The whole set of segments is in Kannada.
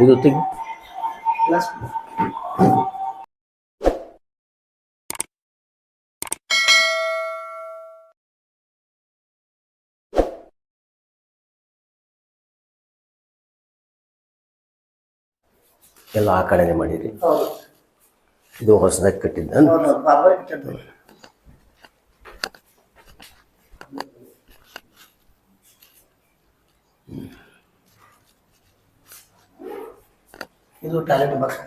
ಇದು ತೆಗಿ ಎಲ್ಲ ಆ ಕಡೆನೆ ಮಾಡಿರಿ. ಇದು ಹೊಸದಾಗಿ ಕಟ್ಟಿದ್ದ. ಇದು ಟಾಯ್ಲೆಟ್ ಬಾಕ್ಸ್.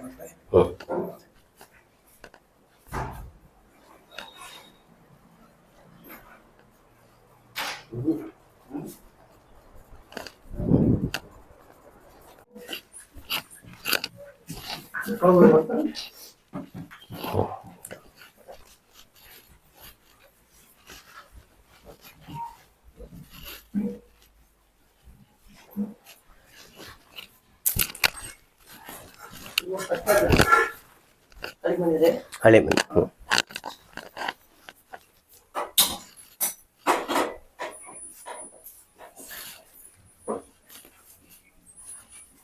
ಹಳೆ ಮನೆ ಹ್ಞೂ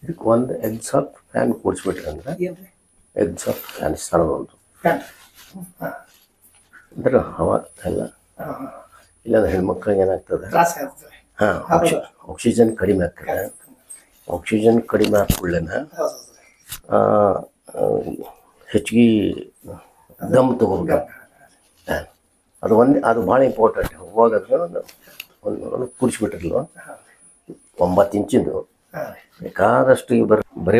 ಇದಕ್ಕೆ ಒಂದು ಎಕ್ಸಾಕ್ಟ್ ಫ್ಯಾನ್ ಕೂಡಿಸ್ಬಿಟ್ರಿ ಅಂದ್ರೆ ಎಕ್ಸಾಕ್ಟ್ ಫ್ಯಾನ್ ಸಣ್ಣದೊಂದು ಅಂದ್ರೆ ಹವಾ ಎಲ್ಲ. ಇಲ್ಲಾಂದ್ರೆ ಹೆಣ್ಮಕ್ಳಿಗೆ ಏನಾಗ್ತದೆ? ಹಾಂ ಆಕ್ಸಿಜನ್ ಕಡಿಮೆ ಆಗ್ತದೆ. ಆಕ್ಸಿಜನ್ ಕಡಿಮೆ ಹೌದು. ಹೆಚ್ಚಿಗೆ ದಮ್ ತಗೋಬೇಕು ಹಾಂ ಅದು ಒಂದೇ, ಅದು ಭಾಳ ಇಂಪಾರ್ಟೆಂಟ್ ಹೋಗುವಾಗ ಅದನ್ನ ಒಂದು ಒಂದು ಕೂಡಿಸ್ಬಿಟ್ಟಿರ್ಲು. ಒಂಬತ್ತು ಇಂಚಿಂದು. ಹಾಂ ಬೇಕಾದಷ್ಟು ಈ ಬರ, ಬರೀ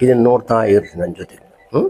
ಇದನ್ನ ನೋಡ್ತಾ ಇರ್ರಿ ನನ್ನ ಜೊತೆ ಹ್ಞೂ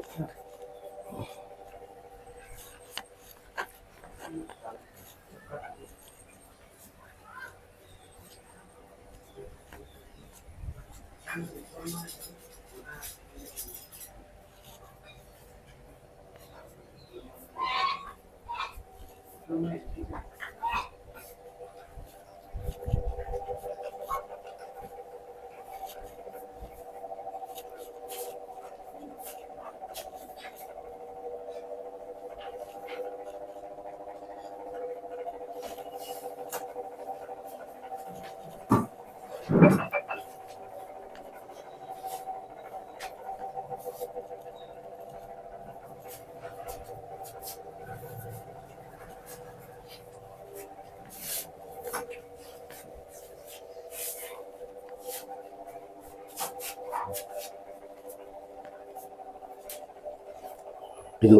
ಇದು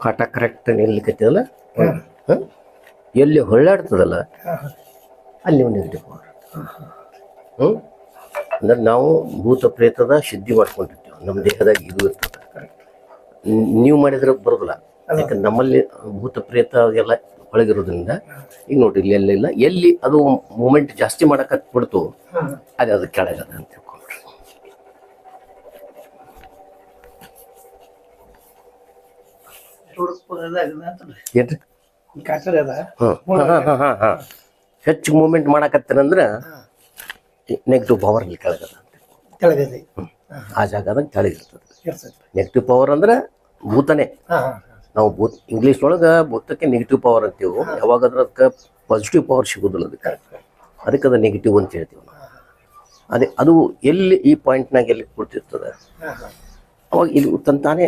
ಕಾಟ ಕರೆಕ್ಟ್ ನಿಲ್ಲಿಕತ್ತದಲ್ಲ ಎಲ್ಲಿ ಹೊಳ್ಳಾಡ್ತದಲ್ಲ? ಅಲ್ಲಿ ಒಂದು ನೆಗೆಟಿವ್ ಪವರ್ ಹ್ಞೂ ಅಂದ್ರೆ ನಾವು ಭೂತ ಪ್ರೇತದ ಶುದ್ಧಿ ಮಾಡ್ಕೊಂಡಿರ್ತೀವಿ. ನಮ್ಮ ದೇಹದಾಗ ಇದು ಇರ್ತದೆ. ನೀವು ಮಾಡಿದ್ರೆ ಬರೋದಿಲ್ಲ. ಯಾಕಂದ್ರೆ ನಮ್ಮಲ್ಲಿ ಭೂತ ಪ್ರೇತ ಎಲ್ಲ ಒಳಗಿರೋದ್ರಿಂದ ಈಗ ನೋಡಿ ಇಲ್ಲಿ ಎಲ್ಲೆಲ್ಲ ಎಲ್ಲಿ ಅದು ಮೂಮೆಂಟ್ ಜಾಸ್ತಿ ಮಾಡಕ್ಕೆ ಕೊಡ್ತು ಅದೇ ಅದು ಕೆಳಗದ ಅಂತ ಏನ್ರಿ ಹೆಚ್ಚು ಮೂಮೆಂಟ್ ಮಾಡಕತ್ತೇನಂದ್ರೆ ನೆಗೆಟಿವ್ ಪವರ್ ಇಲ್ಲಿ ಕೆಳಗದ ಆ ಜಾಗದಾಗ ಕೆಳಗಿರ್ತದೆ ನೆಗೆಟಿವ್ ಪವರ್ ಅಂದ್ರೆ ಭೂತನೇ. ನಾವು ಭೂತ್ ಇಂಗ್ಲೀಷ್ ಒಳಗೆ ಭೂತಕ್ಕೆ ನೆಗೆಟಿವ್ ಪವರ್ ಅಂತೀವಿ ಯಾವಾಗಾದ್ರೂ ಅದಕ್ಕೆ ಪಾಸಿಟಿವ್ ಪವರ್ ಸಿಗುದಿಲ್ಲ ಅದಕ್ಕೆ. ಅದಕ್ಕೆ ಅದು ನೆಗೆಟಿವ್ ಅಂತ ಹೇಳ್ತೀವಿ ನಾವು. ಅದೇ ಅದು ಎಲ್ಲಿ ಈ ಪಾಯಿಂಟ್ನಾಗ ಎಲ್ಲಿ ಕೊಡ್ತಿರ್ತದೆ? ಅವಾಗ ಇಲ್ಲಿ ತಂತಾನೆ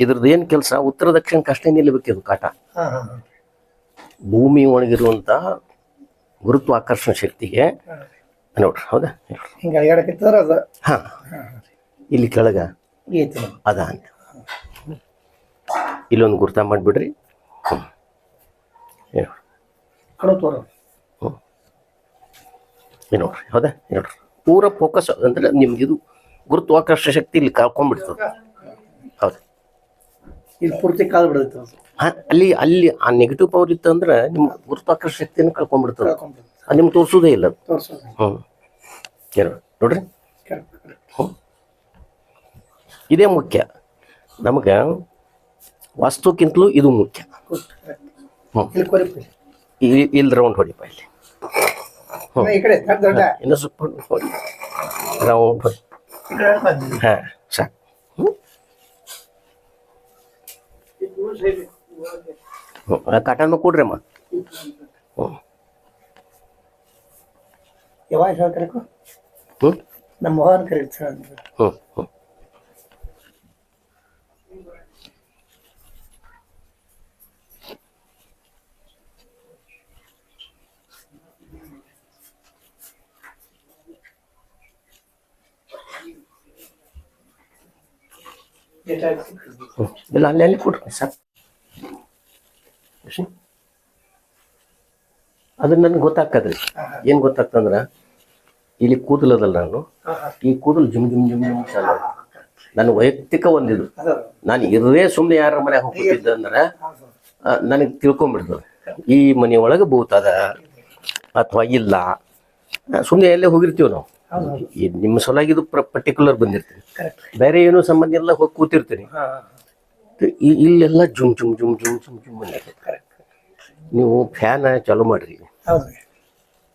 ಇದ್ರದ್ದು ಏನು ಕೆಲಸ? ಉತ್ತರ ದಕ್ಷಿಣಕ್ಕೆ ಅಷ್ಟೇ ನಿಲ್ಲಬೇಕು ಇದು ಕಾಟ? ಭೂಮಿ ಒಣಗಿರುವಂತ ಗುರುತ್ವಾಕರ್ಷಣ ಶಕ್ತಿಗೆ ನೋಡ್ರಿ ಹೌದಾ? ಹಾ. ಇಲ್ಲಿ ಕೆಳಗ? ಅದ ಇಲ್ಲೊಂದು ಗುರ್ತ ಮಾಡಿಬಿಡ್ರಿ. ಹ್ಞೂ ನೋಡ್ರಿ ಹೌದಾ? ನೋಡ್ರಿ. ಪೂರ ಫೋಕಸ್ ಅಂದ್ರೆ ನಿಮ್ಗೆ ಇದು ಗುರುತ್ವಾಕರ್ಷಣ ಶಕ್ತಿ ಇಲ್ಲಿ ಕಳ್ಕೊಂಡ್ಬಿಡ್ತದೆ. ಹೌದು. ಇಲ್ಲಿ ಪೂರ್ತಿ ಕಾಲು ಬಿಡುತ್ತೆ ಅದು. ಅಲ್ಲಿ ಅಲ್ಲಿ ಆ ನೆಗೆಟಿವ್ ಪವರ್ ಇತ್ತು ಅಂದ್ರೆ ನಿಮ್ಮ ಗುರುತ್ವಾಕರ್ಷಣ ಶಕ್ತಿಯನ್ನು ಕಳ್ಕೊಂಡ್ಬಿಡ್ತದೆ. ಕಳ್ಕೊಂಡ್ಬಿಡ್ತು ಅದು ನಿಮ್ಗೆ ತೋರಿಸೋದೇ ಇಲ್ಲ. ತೋರ್ಸೋದು ಹ್ಞೂ ನೋಡ್ರಿ. ಹ್ಞೂ ಇದೇ ಮುಖ್ಯ. ನಮಗೆ ವಾಸ್ತುಕ್ಕಿಂತಲೂ ಇದು ಮುಖ್ಯ. ಹ್ಞೂ ಇಲ್ಲಿ ರೌಂಡ್ ಹೊಡಿಪ ಇಲ್ಲಿ ದೊಡ್ಡ ಇನ್ನೂ ಸ್ವಲ್ಪ ರೌಂಡ್ ಹೊಡಿ. ಹಾ ಹಾಂ ಸಾಕು. ಹ್ಞೂ. ಆ ಕಾಟನ್ನು ಕೊಡ್ರಿ ಅಮ್ಮ ಹ್ಞೂ. ಯಾವಾಗ ಹೇಳ್ತಾರೆ ನಮ್ಮ ಮೋಹನ್ ಕರೀತಾರೆ ಹ್ಞೂ ಹ್ಞೂ. ಇಲ್ಲ ಅಲ್ಲಿ ಕೊಡ್ರಿ ಸರ್? ಅದು ನನಗೆ ಗೊತ್ತಾಗ್ತದ್ರಿ ಏನು ಗೊತ್ತಾಗ್ತಂದ್ರ, ಇಲ್ಲಿ ಕೂದಲದಲ್ಲ ನಾನು. ಈ ಕೂದಲು ಜುಮ್ ಜುಮ್ ಜುಮ್ ಜುಮ್ ಚಾಲು. ನನ್ನ ವೈಯಕ್ತಿಕ ಒಂದಿದು. ನಾನು ಇರೇ ಸುಮ್ಮನೆ ಯಾರ ಮನೆ ಹೋಗ್ತಿದ್ದೆ ಅಂದ್ರೆ ನನಗೆ ತಿಳ್ಕೊಂಬಿಡ್ತದೆ. ಈ ಮನೆಯೊಳಗೆ ಭೂತದ ಅಥವಾ ಇಲ್ಲ. ಸುಮ್ಮನೆ ಎಲ್ಲೇ ಹೋಗಿರ್ತೀವಿ ನಾವು. ನಿಮ್ಮ ಸಲುವಾಗಿ ಇದು ಪರ್ಟಿಕ್ಯುಲರ್ ಬಂದಿರ್ತೀನಿ ಬೇರೆ ಏನೋ ಸಂಬಂಧ ಎಲ್ಲ ಹೋಗಿ ಕೂತಿರ್ತೀನಿ. ಇಲ್ಲೆಲ್ಲ ಜುಮ್ ಜುಮ್ ಜುಮ್ ಜುಮ್ ಜುಮ್ ಜುಮ್ ಬಂದಿರ್ತದೆ. ಕರೆಕ್ಟ್ ನೀವು ಫ್ಯಾನ್ ಚಾಲು ಮಾಡ್ರಿ.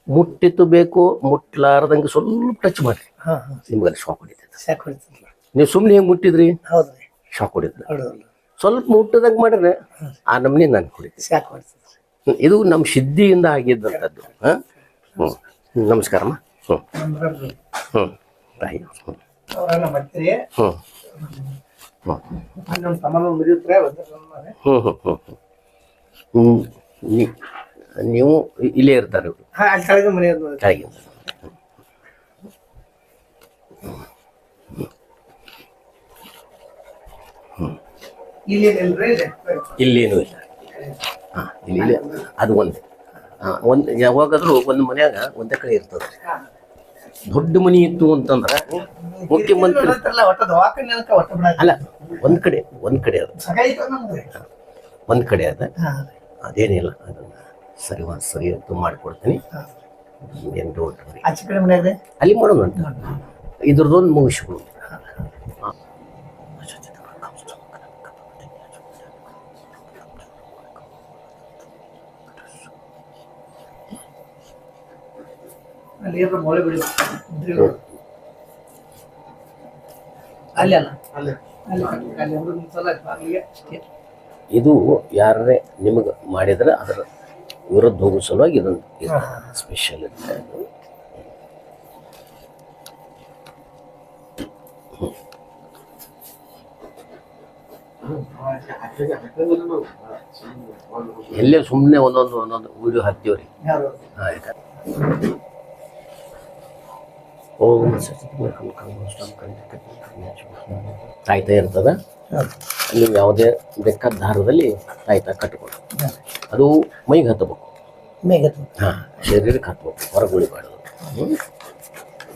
ಮುಟ್ಟಿತ್ತು ಬೇಕು ಮುಟ್ಲಾರದಂಗೆ ಸ್ವಲ್ಪ ಟಚ್ ಮಾಡ್ರಿ. ಹಾಂ ಹಾಂ. ನಿಮ್ಗೆ ಶಾಕ್ ಹೊಡಿತೈತೆ. ನೀವು ಸುಮ್ಮನೆ ಹೆಂಗೆ ಮುಟ್ಟಿದ್ರಿ? ಶಾಕ್ ಹೊಡಿತದೆ. ಸ್ವಲ್ಪ ಮುಟ್ಟದಂಗೆ ಮಾಡಿದ್ರೆ ಆ ನಮ್ನಿ ನಾನು ಹೊಡಿತೀನಿ ಇದು ನಮ್ಮ ಸಿದ್ಧಿಯಿಂದ ಆಗಿದ್ದಂಥದ್ದು ಹಾಂ? ಹ್ಞೂ ನಮಸ್ಕಾರಮ್ಮ. ಹ್ಞೂ ಹ್ಞೂ ಹ್ಞೂ ಅವರೆಲ್ಲ ಹ್ಞೂ ಹ್ಞೂ ನಮ್ಮ ಹ್ಞೂ ಹ್ಞೂ ಹ್ಞೂ ನೀವು ಇಲ್ಲೇ ಇರ್ತಾರೆ ಇವರು. ಕೆಳಗೆ ಕೆಳಗೆ. ಇದೆ ಇಲ್ಲೇನೂ ಇಲ್ಲ. ಹಾಂ ಇಲ್ಲಿ ಇಲ್ಲ ಅದು ಒಂದು. ಹಾಂ ಒಂದು ಯಾವಾಗಾದ್ರೂ ಒಂದು ಮನೆಯಾಗ ಒಂದೇ ಕಡೆ ಇರ್ತದೆ. ದೊಡ್ಡ ಮನಿ ಇತ್ತು ಅಂತಂದ್ರೆ ಮುಖ್ಯಮಂತ್ರಿ ಅಲ್ಲ ಒಂದ್ ಕಡೆ ಒಂದ್ ಕಡೆ ಅದ. ಒಂದ್ ಕಡೆ ಅದ. ಅದೇನಿಲ್ಲ ಅದನ್ನ ಸರಿ ಸರಿ ಅಂತ ಮಾಡ್ಕೊಡ್ತೀನಿ. ಏನು ಅಲ್ಲಿ ಮಾಡೋಣ ಅಂತ. ಇದ್ರದ್ದೊಂದು ಮುಗಿಸ್ಬಿಡು ಏನಾರ ಮೊಳೆ ಬಿಡಿ ಅಲ್ಲಿ ಅಲ್ಲ? ಅಲ್ಲಿ. ಅಲ್ಲಿ. ಹುಡುಗ ಅಷ್ಟೇ. ಇದು ಯಾರೇ ನಿಮಗೆ ಮಾಡಿದ್ರೆ ಅದರ ವಿರುದ್ಧ ಹೋಗೋ ಸಲುವಾಗಿ ಇದೊಂದು ಸ್ಪೆಷಲ್ ಇರುತ್ತೆ. ಎಲ್ಲೇ ಸುಮ್ಮನೆ ಒಂದೊಂದು ಒಂದೊಂದು ವಿಡಿಯೋ ಹಾಕ್ತೀವ್ರಿ? ಹಾಂ ಆಯ್ತಾ ಓಂ ತಾಯ್ತಾ ಇರ್ತದೆ. ನೀವು ಯಾವುದೇ ಬೇಕಾದ ದಾರದಲ್ಲಿ ತಾಯ್ತಾ ಕಟ್ಕೊಂಡು ಅದು ಮೈಗೆ ಹತ್ತಬೇಕು. ಮೈಗೆ ಹಾಂ ಶರೀರಕ್ಕೆ ಹತ್ಬೇಕು ಹೊರಗೆ ಉಳಿಬಾರ್ದು.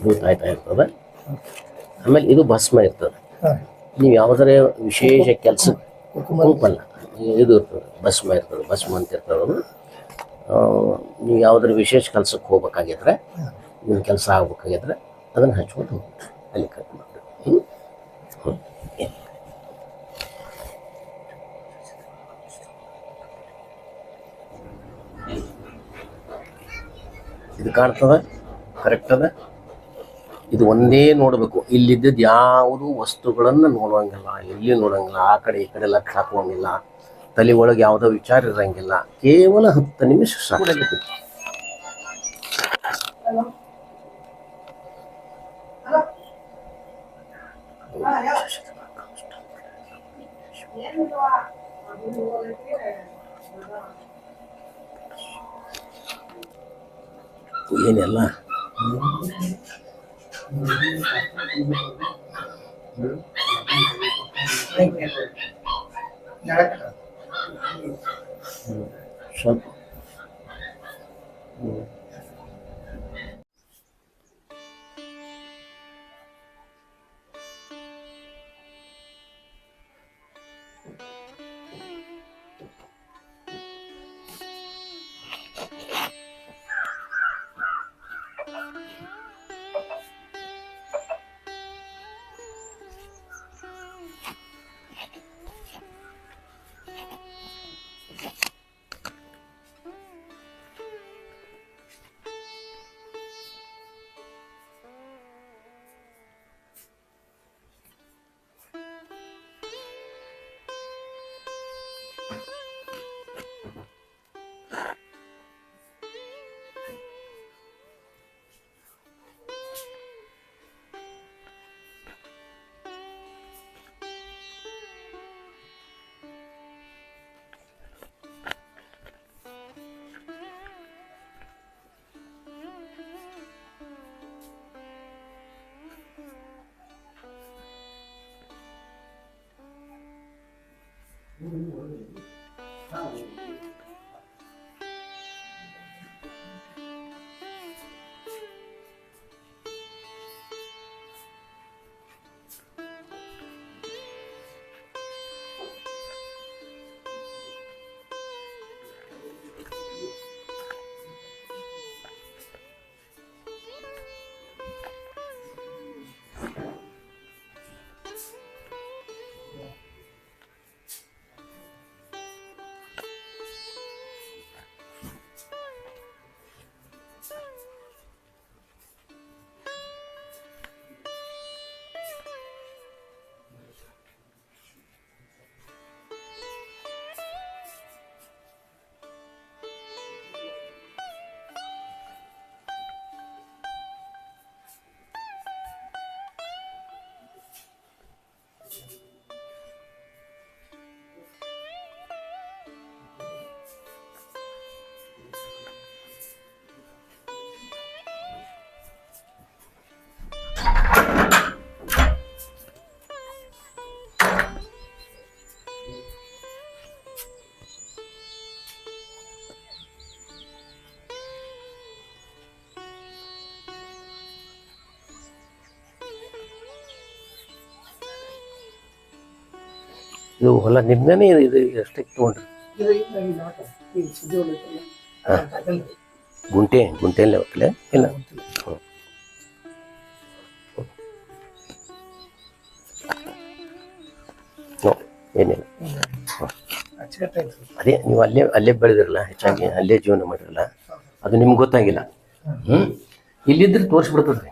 ಇದು ತಾಯ್ತಾ ಇರ್ತದೆ. ಆಮೇಲೆ ಇದು ಭಸ್ಮ ಇರ್ತದೆ. ನೀವು ಯಾವ್ದಾರ ವಿಶೇಷ ಕೆಲಸ ಕುಂಕಲ್ಲ ಇದು ಇರ್ತದೆ. ಭಸ್ಮ ಇರ್ತದೆ. ಭಸ್ಮ ಅಂತ ಇರ್ತದೆ ಅದು. ನೀವು ಯಾವುದ್ರ ವಿಶೇಷ ಕೆಲಸಕ್ಕೆ ಹೋಗ್ಬೇಕಾಗಿದ್ರೆ ನಿಮ್ಮ ಕೆಲಸ ಆಗ್ಬೇಕಾಗಿದ್ರೆ ಅದನ್ನು ಹಚ್ಕೊಂಡು ಹೋಗ್ಬಿಟ್ರಿ ಅಲ್ಲಿ ಕಟ್ ಮಾಡಿ ಇದು ಕಾಣ್ತದ? ಕರೆಕ್ಟ್ ಅದ? ಇದು ಒಂದೇ ನೋಡಬೇಕು. ಇಲ್ಲಿದ್ದದ್ದು ಯಾವುದು ವಸ್ತುಗಳನ್ನು ನೋಡುವಂಗಿಲ್ಲ, ಎಲ್ಲಿ ನೋಡಂಗಿಲ್ಲ ಆ ಕಡೆ ಈ ಕಡೆ ಲಕ್ಷ ಹಾಕುವಂಗಿಲ್ಲ, ತಲೆ ಒಳಗೆ ಯಾವುದೋ ವಿಚಾರ ಇರಂಗಿಲ್ಲ, ಕೇವಲ ಹತ್ತು ನಿಮಿಷ ಸಾಕು. ಏನೆಲ್ಲ? ಸ್ವಲ್ಪ ಇದು ಹೊಲ ನಿಮ್ಗನೇ ಇದು- ಎಷ್ಟಕ್ಕೆ ತೊಗೊಂಡ್ರಿ. ಗುಂಟೆ ಗುಂಟೆಯಲ್ಲಿ ಹೋಗ್ತಲೆ? ಇಲ್ಲ. ಏನಿಲ್ಲ. ಅದೇ ನೀವು ಅಲ್ಲೇ ಅಲ್ಲೇ ಬೆಳೆದಿರಲ್ಲ ಹೆಚ್ಚಾಗಿ ಅಲ್ಲೇ ಜೀವನ ಮಾಡಿರಲ್ಲ ಅದು ನಿಮ್ಗೆ ಗೊತ್ತಾಗಿಲ್ಲ. ಹ್ಞೂ ಇಲ್ಲಿದ್ರೆ ತೋರಿಸ್ಬಿಡ್ತದ್ರಿ.